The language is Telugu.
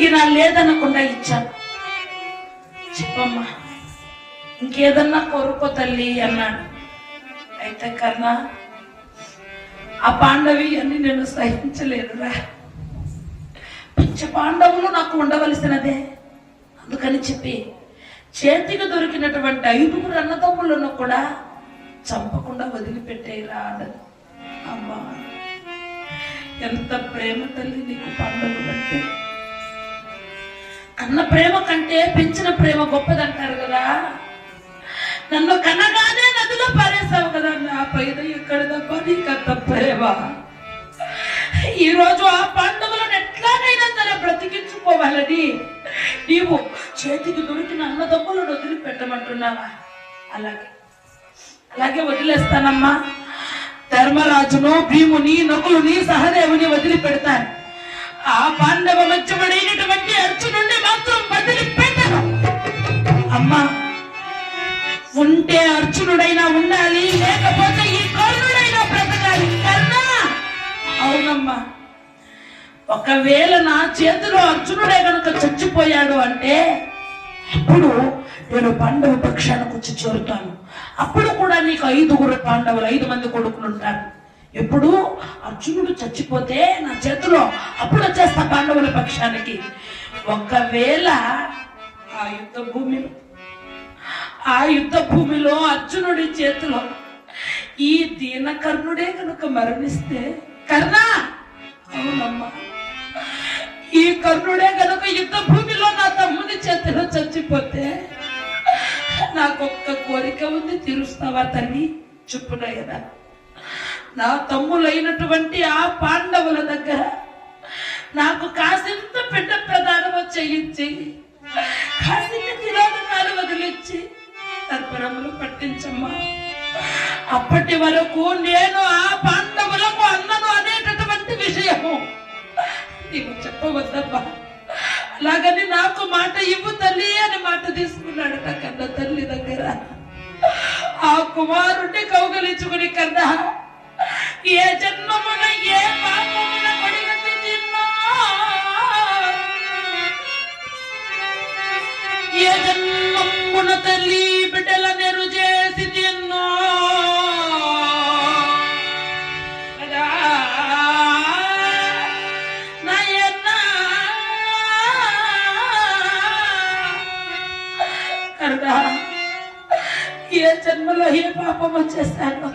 అడిగినా లేదనకుండా ఇచ్చాను. చెప్పమ్మా ఇంకేదన్నా కోరుకో తల్లి అన్నాడు. అయితే కన్నా ఆ పాండవి అని నేను సహించలేనురా పంచ పాండవులు నాకు ఉండవలసినదే. అందుకని చెప్పి చేతికి దొరికినటువంటి ఐదుగురు అన్నదమ్ములను కూడా చంపకుండా వదిలిపెట్టేరా అన్నది. అమ్మా ఎంత ప్రేమ తల్లి నీకు పండుగలు అంటే అన్న ప్రేమ కంటే పెంచిన ప్రేమ గొప్పదంటారు కదా. నన్ను కనగానే నదిలో పారేసావు కదా నా పైన ఎక్కడ తప్ప నీకంత ప్రేమ? ఈ రోజు ఆ పాండవులను ఎట్లాగైనా సరే బ్రతికించుకోవాలని నీవు చేతికి దొరికిన అన్నదమ్ములను వదిలిపెట్టమంటున్నావా? అలాగే. అలాగే వదిలేస్తానమ్మా. ధర్మరాజును భీముని నకులుని సహదేవుని వదిలిపెడతాను. ఆ పాండవ మధ్య ఉంటే అర్జునుడైనా ఉండాలి లేకపోతే ఈ కర్ణుడైనా బ్రతకాలి. కర్ణ! అవునమ్మా. ఒకవేళ నా చేతిలో అర్జునుడే కనుక చచ్చిపోయాడు అంటే అప్పుడు నేను పాండవ పక్షానికి వచ్చి చేరుతాను. అప్పుడు కూడా నీకు ఐదుగురు పాండవులు ఐదు మంది కొడుకులు ఉంటారు. ఎప్పుడు? అర్జునుడు చచ్చిపోతే నా చేతిలో అప్పుడు వచ్చేస్తా పాండవుల పక్షానికి. ఒకవేళ ఆ యుద్ధ భూమిలో ఆ యుద్ధ భూమిలో అర్జునుడి చేతిలో ఈ దీనకర్ణుడే కనుక మరణిస్తే కర్ణ! అవునమ్మా. ఈ కర్ణుడే కనుక యుద్ధ భూమిలో నా తమ్ముని చేతిలో చచ్చిపోతే నాకొక్క కోరిక ఉంది తీరుస్తావా తల్లి? చెప్పునయ్యదా నా తమ్ములైనటువంటి ఆ పాండవుల దగ్గర నాకు కాసింత పెద్ద ప్రధానము చేయించి తర్పణములు పట్టించమ్మా. అప్పటి వరకు నేను ఆ పాండవులకు అన్నను అనేటటువంటి విషయము. నీవు చెప్పవద్దమ్మా. అలాగని నాకు మాట ఇవ్వు తల్లి అని మాట తీసుకున్నాడు కన్న తల్లి దగ్గర. ఆ కుమారుడిని కౌగలించుకుని కన్నా ఏ జన్మమున ఏ పాపము ఏ జన్మమున తల్లి బిడ్డల నెరు చేసి తిన్నా ఏ జన్మలో ఏ పాపం వచ్చేస్తాడో